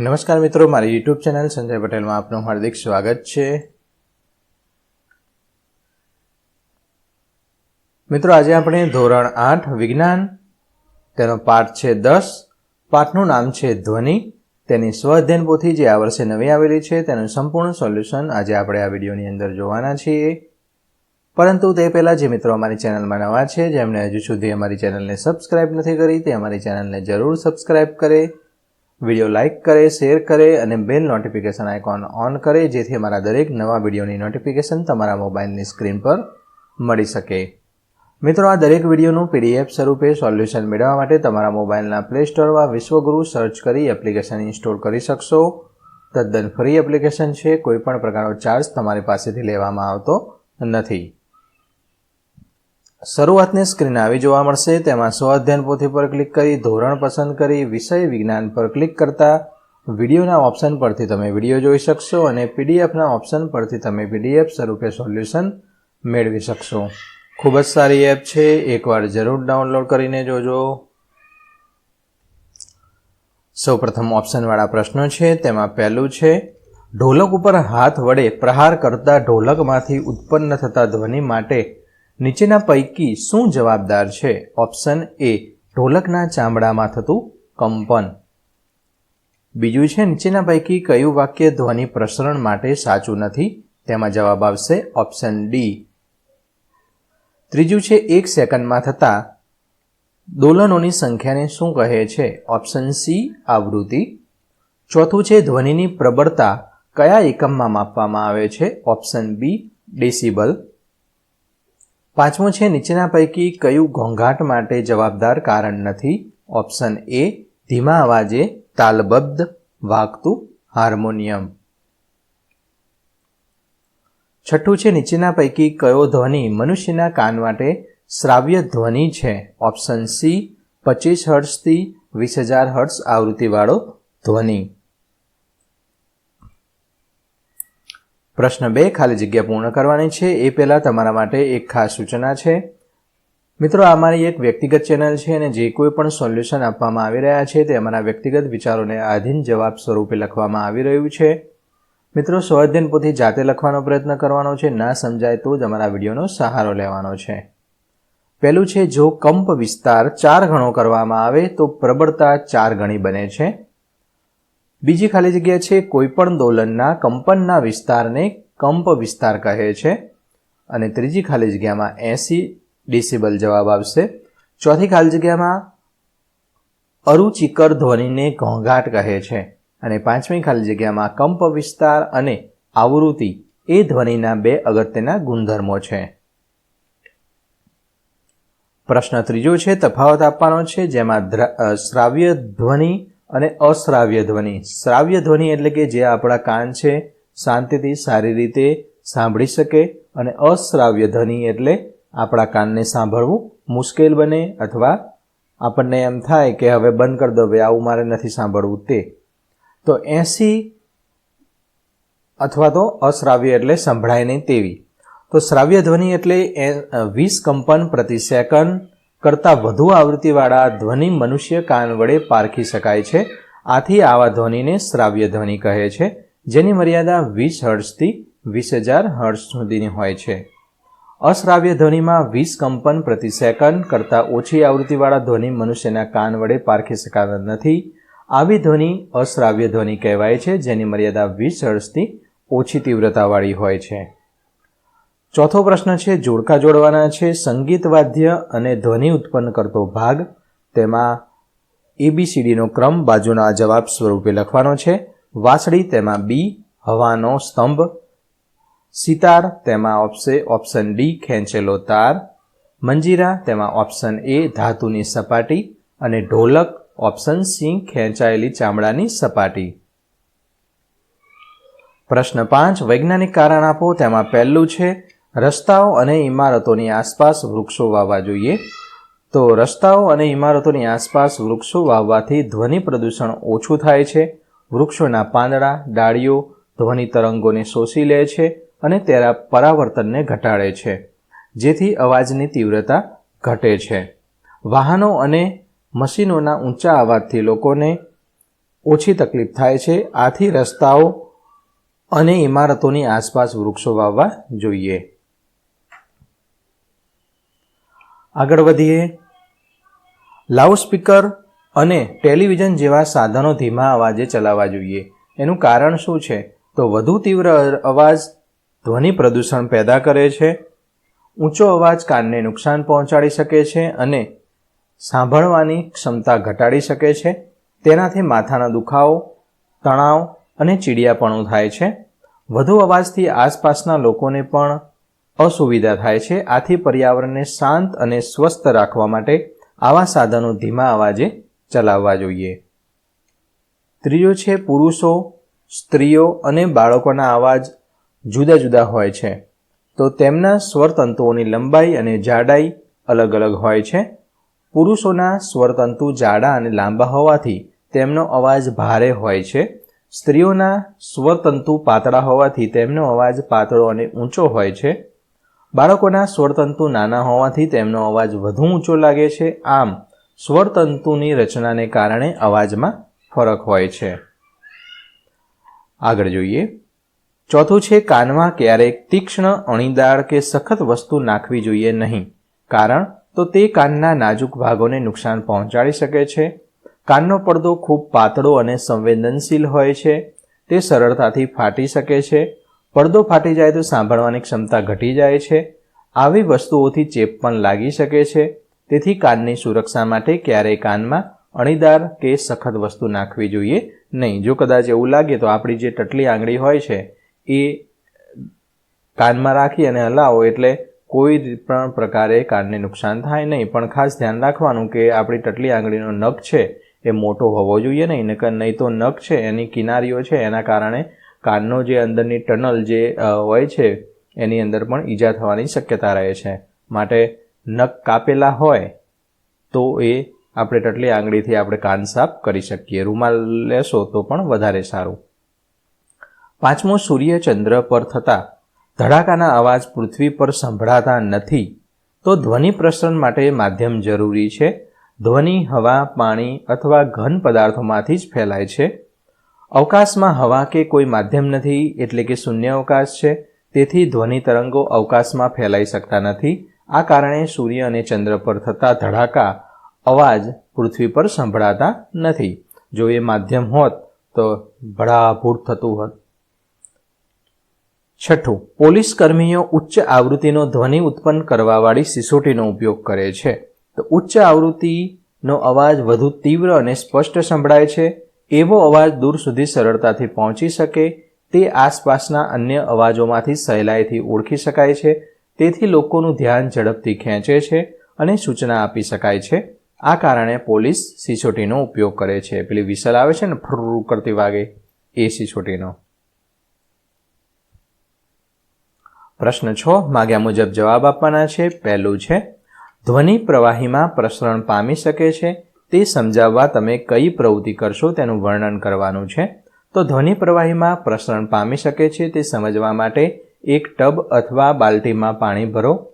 નમસ્કાર મિત્રો, મારી યુટ્યુબ ચેનલ સંજય પટેલમાં આપનું હાર્દિક સ્વાગત છે. મિત્રો, આજે આપણે ધોરણ આઠ, વિજ્ઞાન, તેનો પાઠ છે દસ. પાઠનું નામ છે ધ્વનિ. તેની સ્વઅધ્યયન પોથી જે આ વર્ષે નવી આવેલી છે, તેનું સંપૂર્ણ સોલ્યુશન આજે આપણે આ વિડીયોની અંદર જોવાના છીએ. પરંતુ તે પહેલાં જે મિત્રો અમારી ચેનલમાં નવા છે જેમણે હજુ સુધી અમારી ચેનલને સબસ્ક્રાઇબ નથી કરી, તે અમારી ચેનલને જરૂર સબસ્ક્રાઇબ કરે. વીડિયો લાઇક કરે, શેર કરે અને બેલ નોટિફિકેશન આઇકોન ઓન કરે, જેથી અમારા દરેક નવા વિડીયોની નોટિફિકેશન તમારા મોબાઈલની સ્ક્રીન પર મળી શકે. મિત્રો, આ દરેક વિડીયોનું પીડીએફ સ્વરૂપે સોલ્યુશન મેળવવા માટે તમારા મોબાઈલના પ્લે સ્ટોરમાં વિશ્વગુરુ સર્ચ કરી એપ્લિકેશન ઇન્સ્ટોલ કરી શકશો. તદ્દન ફ્રી એપ્લિકેશન છે કોઈપણ પ્રકારનો ચાર્જ તમારી પાસેથી લેવામાં આવતો નથી. શરૂઆતની સ્ક્રીન આવી જોવા મળશે. તેમાં સ્વ અધ્યયન પોથી પર ક્લિક કરી, ધોરણ પસંદ કરી, વિષય વિજ્ઞાન પર ક્લિક કરતા વિડીયોના ઓપ્શન પરથી તમે વીડિયો જોઈ શકશો અને પીડીએફના ઓપ્શન પરથી તમે પીડીએફ સ્વરૂપે સોલ્યુશન મેળવી શકશો. ખૂબ જ સારી એપ છે. એકવાર જરૂર ડાઉનલોડ કરીને જોજો. સૌપ્રથમ ઓપ્શનવાળા પ્રશ્નો છે. તેમાં પહેલું છે, ઢોલક ઉપર હાથ વડે પ્રહાર કરતા ઢોલકમાંથી ઉત્પન્ન થતા ધ્વનિ માટે નીચેના પૈકી શું જવાબદાર છે? ઓપ્શન એ ઢોલકના ચામડામાં થતું કંપન. બીજું છે, નીચેના પૈકી કયું વાક્ય ધ્વનિ પ્રસરણ માટે સાચું નથી? તેમાં જવાબ આવશે ઓપ્શન ડી ત્રીજું છે, એક સેકન્ડમાં થતા દોલનોની સંખ્યાને શું કહે છે? ઓપ્શન સી આવૃત્તિ. ચોથું છે, ધ્વનિની પ્રબળતા કયા એકમમાં માપવામાં આવે છે? ઓપ્શન બી ડેસિબલ પાંચમું છે, નીચેના પૈકી કયું ઘોંઘાટ માટે જવાબદાર કારણ નથી? ઓપ્શન એ, ધીમા અવાજે તાલબદ્ધ, વાગતું હાર્મોનિયમ. છઠ્ઠું છે, નીચેના પૈકી કયો ધ્વનિ મનુષ્યના કાન માટે શ્રાવ્ય ધ્વનિ છે? ઓપ્શન સી, પચીસ હર્ટ્સથી વીસ હજાર હર્ટ્સ આવૃત્તિવાળો ધ્વનિ. પ્રશ્ન બે ખાલી જગ્યા પૂર્ણ કરવાની છે. એ પહેલાં તમારા માટે એક ખાસ સૂચના છે. મિત્રો, આ મારી એક વ્યક્તિગત ચેનલ છે અને જે કોઈ પણ સોલ્યુશન આપવામાં આવી રહ્યા છે તે અમારા વ્યક્તિગત વિચારોને આધીન જવાબ સ્વરૂપે લખવામાં આવી રહ્યું છે. મિત્રો સ્વાધ્યન પોથી જાતે લખવાનો પ્રયત્ન કરવાનો છે. ના સમજાય તો જ અમારા વિડીયોનો સહારો લેવાનો છે. પહેલું છે, જો કંપ વિસ્તાર ચાર ગણો કરવામાં આવે તો પ્રબળતા ચાર ગણી બને છે. બીજી ખાલી જગ્યા છે, કોઈપણ દોલનના કંપનના વિસ્તારને કંપ વિસ્તાર કહે છે. અને ત્રીજી ખાલી જગ્યામાં એંસી ડિસિબલ જવાબ આવશે. ચોથી ખાલી જગ્યામાં અરુચિકર ધ્વનિને ઘોંઘાટ કહે છે. અને પાંચમી ખાલી જગ્યામાં કંપ વિસ્તાર અને આવૃત્તિ એ ધ્વનિના બે અગત્યના ગુણધર્મો છે. પ્રશ્ન ત્રીજો છે, તફાવત આપવાનો છે, જેમાં શ્રાવ્ય ધ્વનિ અને અશ્રાવ્ય ધ્વનિ. શ્રાવ્ય ધ્વનિ એટલે કે જે આપણા કાન છે, શાંતિથી સારી રીતે સાંભળી શકે અને અશ્રાવ્ય ધ્વનિ એટલે આપણા કાનને સાંભળવું મુશ્કેલ બને અથવા આપણને એમ થાય કે હવે બંધ કરી દો ભાઈ આવું મારે નથી સાંભળવું તે. તો એસી અથવા તો અશ્રાવ્ય એટલે સંભળાય નહીં તેવી. તો શ્રાવ્ય ધ્વનિ એટલે વીસ કંપન પ્રતિ સેકન્ડ કરતાં વધુ આવૃત્તિવાળા ધ્વનિ મનુષ્ય કાન વડે પારખી શકાય છે. આથી આવા ધ્વનિને શ્રાવ્ય ધ્વનિ કહે છે, જેની મર્યાદા વીસ હર્ષથી વીસ હજાર હર્ષ સુધીની હોય છે. અશ્રાવ્ય ધ્વનિમાં વીસ કંપન પ્રતિ સેકન્ડ કરતાં ઓછી આવૃત્તિવાળા ધ્વનિ મનુષ્યના કાન વડે પારખી શકાતા નથી. આવી ધ્વનિ અશ્રાવ્ય ધ્વનિ કહેવાય છે, જેની મર્યાદા વીસ હર્ષથી ઓછી તીવ્રતાવાળી હોય છે. ચોથો પ્રશ્ન છે, જોડકા જોડવાના છે, સંગીત વાદ્ય અને ધ્વનિ ઉત્પન્ન કરતો ભાગ. તેમાં એબીસીડીનો ક્રમ, બાજુના જવાબ સ્વરૂપે લખવાનો છે. વાસળી, તેમાં બી હવાનો સ્તંભ. સિતાર, તેમાં ઓપ્શે ઓપ્શન ડી ખેંચેલો તાર. મંજીરા, તેમાં ઓપ્શન એ ધાતુની સપાટી. અને ઢોલક, ઓપ્શન સી ખેંચાયેલી ચામડાની સપાટી. પ્રશ્ન પાંચ, વૈજ્ઞાનિક કારણ આપો. તેમાં પહેલું છે રસ્તાઓ અને ઇમારતોની આસપાસ વૃક્ષો વાવવા જોઈએ. તો રસ્તાઓ અને ઇમારતોની આસપાસ વૃક્ષો વાવવાથી ધ્વનિ પ્રદૂષણ ઓછું થાય છે. વૃક્ષોના પાંદડા, ડાળીઓ ધ્વનિ તરંગોને શોષી લે છે અને તેના પરાવર્તનને ઘટાડે છે, જેથી અવાજની તીવ્રતા ઘટે છે. વાહનો અને મશીનોના ઊંચા અવાજથી લોકોને ઓછી તકલીફ થાય છે. આથી રસ્તાઓ અને ઇમારતોની આસપાસ વૃક્ષો વાવવા જોઈએ. આગળ વધીએ. લાઉડસ્પીકર અને ટેલિવિઝન જેવા સાધનો ધીમા અવાજે ચલાવવા જોઈએ. એનું કારણ શું છે? તો વધુ તીવ્ર અવાજ ધ્વનિ પ્રદૂષણ પેદા કરે છે, ઊંચો અવાજ કાનને નુકસાન પહોંચાડી શકે છે અને સાંભળવાની ક્ષમતા ઘટાડી શકે છે. તેનાથી માથાનો દુખાવો, તણાવ અને ચીડિયાપણું થાય છે. વધુ અવાજથી આસપાસના લોકોને પણ અસુવિધા થાય છે. આથી પર્યાવરણને શાંત અને સ્વસ્થ રાખવા માટે આવા સાધનો ધીમા અવાજે ચલાવવા જોઈએ. ત્રીજો છે, પુરુષો, સ્ત્રીઓ અને બાળકોના અવાજ જુદા જુદા હોય છે. તો તેમના સ્વરતંતુઓની લંબાઈ અને જાડાઈ અલગ અલગ હોય છે. પુરુષોના સ્વરતંતુ જાડા અને લાંબા હોવાથી તેમનો અવાજ ભારે હોય છે. સ્ત્રીઓના સ્વરતંતુ પાતળા હોવાથી તેમનો અવાજ પાતળો અને ઊંચો હોય છે. બાળકોના સ્વરતંતુ નાના હોવાથી તેમનો અવાજ વધુ ઊંચો લાગે છે. આમ, સ્વરતંતુની રચનાને કારણે અવાજમાં ફરક હોય છે. આગળ જોઈએ. ચોથું છે, કાનમાં ક્યારેક તીક્ષ્ણ અણીદાર કે સખત વસ્તુ નાખવી જોઈએ નહીં, કારણ તો તે કાનના નાજુક ભાગોને નુકસાન પહોંચાડી શકે છે. કાનનો પડદો ખૂબ પાતળો અને સંવેદનશીલ હોય છે. તે સરળતાથી ફાટી શકે છે. પડદો ફાટી જાય તો સાંભળવાની ક્ષમતા ઘટી જાય છે. આવી વસ્તુઓથી ચેપ પણ લાગી શકે છે. તેથી કાનની સુરક્ષા માટે ક્યારેય કાનમાં અણીદાર કે સખત વસ્તુ નાખવી જોઈએ નહીં. જો કદાચ એવું લાગે તો આપણી જે ટટલી આંગળી હોય છે, એ કાનમાં રાખી અને હલાવો એટલે કોઈ પણ પ્રકારે કાનને નુકસાન થાય નહીં. પણ ખાસ ધ્યાન રાખવાનું કે આપણી ટટલી આંગળીનો નખ છે, એ મોટો હોવો જોઈએ નહીં. નકર નહીં તો નખ છે, એની કિનારીઓ છે, એના કારણે કાનનો જે અંદરની ટનલ જે હોય છે, એની અંદર પણ ઈજા થવાની શક્યતા રહે છે. માટે નખ કાપેલા હોય તો એ આપણે ટટલી આંગળીથી આપણે કાન સાફ કરી શકીએ. રૂમાલ લેશો તો પણ વધારે સારું. પાંચમો સૂર્ય ચંદ્ર પર થતા ધડાકાના અવાજ પૃથ્વી પર સંભળાતા નથી. તો ધ્વનિ પ્રસરણ માટે માધ્યમ જરૂરી છે. ધ્વનિ, હવા, પાણી અથવા ઘન પદાર્થોમાંથી જ ફેલાય છે. અવકાશમાં હવા કે કોઈ માધ્યમ નથી એટલે કે શૂન્ય અવકાશ છે, તેથી ધ્વનિ તરંગો અવકાશમાં ફેલાઈ શકતા નથી. આ કારણે સૂર્ય અને ચંદ્ર પર થતા ધડાકા અવાજ પૃથ્વી પર સંભળાતા નથી. જો એ માધ્યમ હોત તો ભડાભૂટ થતું હોત. છઠ્ઠું, પોલીસ કર્મીઓ ઉચ્ચ આવૃત્તિનો ધ્વનિ ઉત્પન્ન કરવાવાળી સિસોટીનો ઉપયોગ કરે છે. તો ઉચ્ચ આવૃત્તિનો અવાજ વધુ તીવ્ર અને સ્પષ્ટ સંભળાય છે. એવો અવાજ દૂર સુધી સરળતાથી પહોંચી શકે, તે આસપાસના અન્ય અવાજોમાંથી સહેલાઈથી ઓળખી શકાય છે, તેથી લોકોનું ધ્યાન ઝડપથી ખેંચે છે અને સૂચના આપી શકાય છે. આ કારણે પોલીસ સિસોટીનો ઉપયોગ કરે છે. પેલી વિસલ આવે છે ને ફ્રુ કરતી વાગે, એ સિસોટીનો. પ્રશ્ન છ. માગ્યા મુજબ જવાબ આપવાના છે. પહેલું છે, ધ્વનિ પ્રવાહીમાં પ્રસરણ પામી શકે છે. તે સમજાવવા તમે કઈ પ્રવૃત્તિ કરશો તેનું વર્ણન કરવાનું છે. તો ધ્વનિ પ્રવાહીમાં પ્રસરણ પામી શકે છે તે સમજવા માટે એક ટબ અથવા બાલ્ટીમાં પાણી ભરો.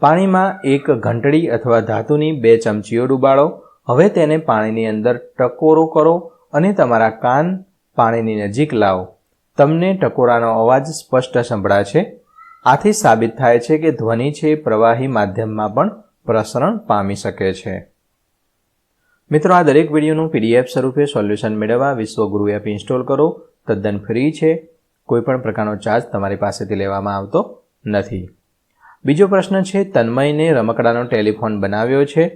પાણીમાં એક ઘંટડી અથવા ધાતુની બે ચમચીઓ ડૂબાડો. હવે તેને પાણીની અંદર ટકોરો કરો અને તમારા કાન પાણીની નજીક લાવો. તમને ટકોરાનો અવાજ સ્પષ્ટ સંભળાશે. આથી સાબિત થાય છે કે ધ્વનિ છે પ્રવાહી માધ્યમમાં પણ પ્રસરણ પામી શકે છે. મિત્રો, આ દરેક વિડીયોનું પીડીએફ સ્વરૂપે સોલ્યુશન મેળવવા વિશ્વગુરુ એપ ઇન્સ્ટોલ કરો. તદ્દન ફ્રી છે. કોઈપણ પ્રકારનો ચાર્જ તમારી પાસેથી લેવામાં આવતો નથી. બીજો પ્રશ્ન છે, તન્મયને રમકડાનો ટેલિફોન બનાવ્યો છે.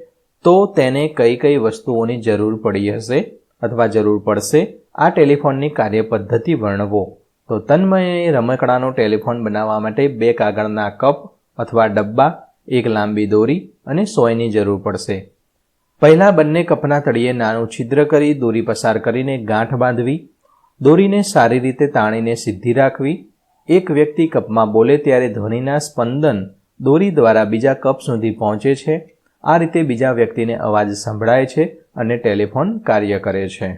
તો તેને કઈ કઈ વસ્તુઓની જરૂર પડી હશે અથવા જરૂર પડશે? આ ટેલિફોનની કાર્યપદ્ધતિ વર્ણવો. તો તન્મયે રમકડાનો ટેલિફોન બનાવવા માટે બે કાગળના કપ અથવા ડબ્બા, એક લાંબી દોરી અને સોયની જરૂર પડશે. પહેલાં બંને કપના તળિયે નાનું છિદ્ર કરી દોરી પસાર કરીને ગાંઠ બાંધવી, દોરીને સારી રીતે તાણીને સીધી રાખવી. એક વ્યક્તિ કપમાં બોલે ત્યારે ધ્વનિના સ્પંદન દોરી દ્વારા બીજા કપ સુધી પહોંચે છે. આ રીતે બીજા વ્યક્તિને અવાજ સંભળાય છે અને ટેલિફોન કાર્ય કરે છે.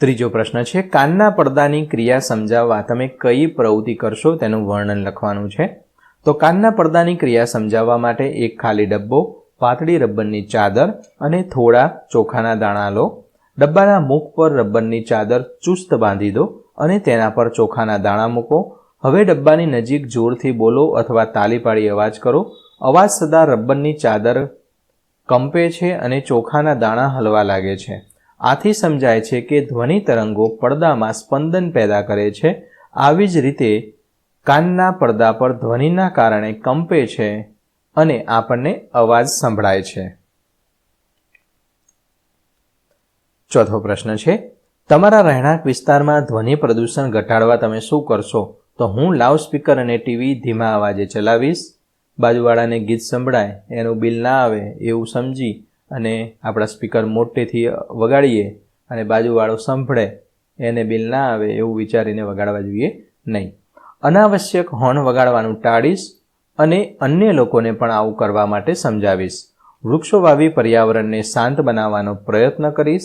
ત્રીજો પ્રશ્ન છે, કાનના પડદાની ક્રિયા સમજાવવા તમે કઈ પ્રવૃત્તિ કરશો તેનું વર્ણન લખવાનું છે. તો કાનના પડદાની ક્રિયા સમજાવવા માટે એક ખાલી ડબ્બો, પાતળી રબ્બરની ચાદર અને થોડા ચોખાના દાણા લો ડબ્બાના મુખ પર રબરની ચાદર ચુસ્ત બાંધી દો અને તેના પર ચોખાના દાણા મૂકો. હવે ડબ્બાની નજીક જોરથી બોલો અથવા તાલી પાડી અવાજ કરો. અવાજ સદા રબ્બરની ચાદર કંપે છે અને ચોખાના દાણા હલવા લાગે છે. આથી સમજાય છે કે ધ્વનિ તરંગો પડદામાં સ્પંદન પેદા કરે છે. આવી જ રીતે કાનના પડદા પર ધ્વનિના કારણે કંપે છે અને આપણને અવાજ સંભળાય છે. ચોથો પ્રશ્ન છે, તમારા રહેણાંક વિસ્તારમાં ધ્વનિ પ્રદૂષણ ઘટાડવા તમે શું કરશો? તો હું લાઉડસ્પીકર અને ટીવી ધીમા અવાજે ચલાવીશ. બાજુવાળાને ગીત સંભળાય, એનું બિલ ના આવે એવું સમજી અને આપણા સ્પીકર મોટેથી વગાડીએ અને બાજુવાળો સંભળે, એને બિલ ના આવે એવું વિચારીને વગાડવા જોઈએ નહીં. અનાવશ્યક હોર્ન વગાડવાનું ટાળીશ અને અન્ય લોકોને પણ આવું કરવા માટે સમજાવીશ. વૃક્ષો વાવી પર્યાવરણને શાંત બનાવવાનો પ્રયત્ન કરીશ.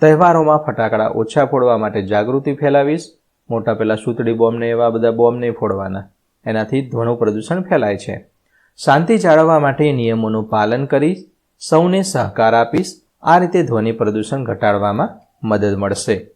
તહેવારોમાં ફટાકડા ઓછા ફોડવા માટે જાગૃતિ ફેલાવીશ. મોટા પેલા સૂતળી બોમ્બને એવા બધા બોમ્બ નહીં ફોડવાના. એનાથી ધ્વનું પ્રદૂષણ ફેલાય છે. શાંતિ જાળવવા માટે નિયમોનું પાલન કરીશ. સૌને સહકાર આપીશ. આ રીતે ધ્વનિ પ્રદૂષણ ઘટાડવામાં મદદ મળશે.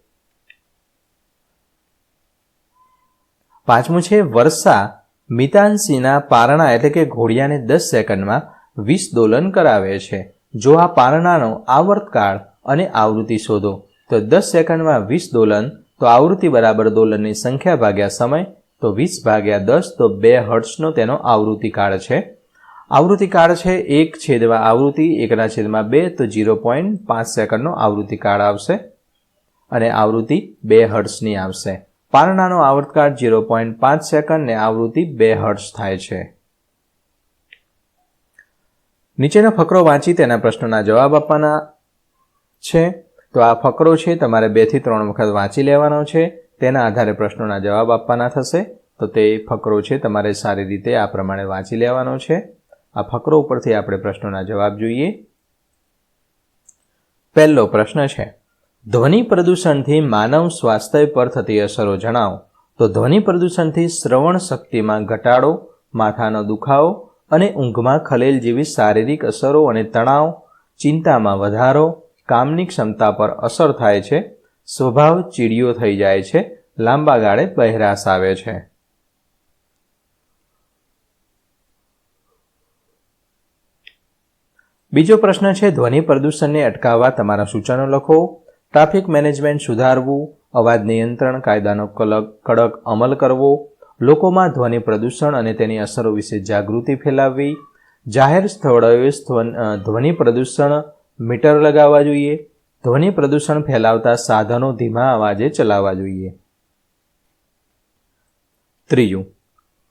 પાંચમું છે, વર્ષા મિતાનસિંહના પારણા એટલે કે ઘોડિયાને દસ સેકન્ડમાં વીસ દોલન કરાવે છે. જો આ પારણાનો આવર્તકાળ અને આવૃત્તિ શોધો, તો દસ સેકન્ડમાં વીસ દોલન, તો આવૃત્તિ બરાબર દોલનની સંખ્યા ભાગ્યા સમય, તો વીસ ભાગ્યા દસ, તો બે હર્ટ્સનો તેનો આવૃત્તિકાળ છે. આવૃત્તિકાળ છે એક છેદમાં આવૃત્તિ, એકના છેદમાં બે, તો જીરો પોઈન્ટ પાંચ સેકન્ડનો આવૃત્તિકાળ આવશે અને આવૃત્તિ બે હર્ટ્સની આવશે. પારણાનો આવર્તકાળ ઝીરો પોઈન્ટ પાંચ સેકન્ડ ને આવૃત્તિ બે હર્ટ્સ થાય છે. નીચેનો ફકરો વાંચી તેના પ્રશ્નોના જવાબ આપવાના છે. તો આ ફકરો છે, તમારે બેથી ત્રણ વખત વાંચી લેવાનો છે, તેના આધારે પ્રશ્નોના જવાબ આપવાના થશે. તો તે ફકરો છે, તમારે સારી રીતે આ પ્રમાણે વાંચી લેવાનો છે. આ ફકરો ઉપરથી આપણે પ્રશ્નોના જવાબ જોઈએ. પહેલો પ્રશ્ન છે ધ્વનિ પ્રદૂષણથી માનવ સ્વાસ્થ્ય પર થતી અસરો જણાવો. તો ધ્વનિ પ્રદૂષણથી શ્રવણ શક્તિમાં ઘટાડો, માથાનો દુખાવો અને ઊંઘમાં ખલેલ જેવી શારીરિક અસરો અને તણાવ, ચિંતામાં વધારો, કામની ક્ષમતા પર અસર થાય છે, સ્વભાવ ચીડિયો થઈ જાય છે, લાંબા ગાળે બહેરાશ આવે છે. બીજો પ્રશ્ન છે, ધ્વનિ પ્રદૂષણને અટકાવવા તમારા સૂચનો લખો. ટ્રાફિક મેનેજમેન્ટ સુધારવું, અવાજ નિયંત્રણ, કાયદાનો કડક અમલ કરવો, લોકોમાં ધ્વનિ પ્રદૂષણ અને તેની અસરો વિશે જાગૃતિ ફેલાવવી, જાહેર સ્થળોએ ધ્વનિ પ્રદૂષણ, મીટર લગાવવા જોઈએ, ધ્વનિ પ્રદૂષણ ફેલાવતા સાધનો ધીમા અવાજે ચલાવવા જોઈએ. ત્રીજું,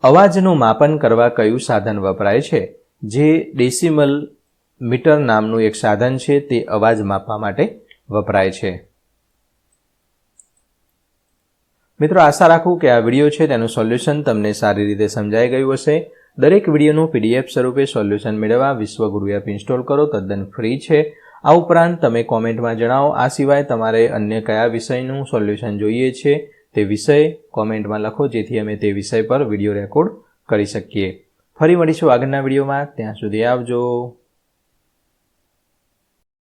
અવાજનું માપન કરવા કયું સાધન વપરાય છે? જે ડેસિમલ મીટર નામનું એક સાધન છે, તે અવાજ માપવા માટે વપરાય છે. મિત્રો, આશા રાખું કે આ વીડિયો છે તેનું સોલ્યુશન તમને સારી રીતે સમજાઈ ગયું હશે. દરેક વિડીયોનું પીડીએફ સ્વરૂપે સોલ્યુશન મેળવવા વિશ્વગુરુ એપ ઇન્સ્ટોલ કરો, તદ્દન ફ્રી છે. આ ઉપરાંત તમે કોમેન્ટમાં જણાવો, આ સિવાય તમારે અન્ય કયા વિષયનું સોલ્યુશન જોઈએ છે તે વિષય કોમેન્ટમાં લખો, જેથી અમે તે વિષય પર વીડિયો રેકોર્ડ કરી શકીએ. ફરી મળીશું આગળના વિડીયોમાં. ત્યાં સુધી આવજો.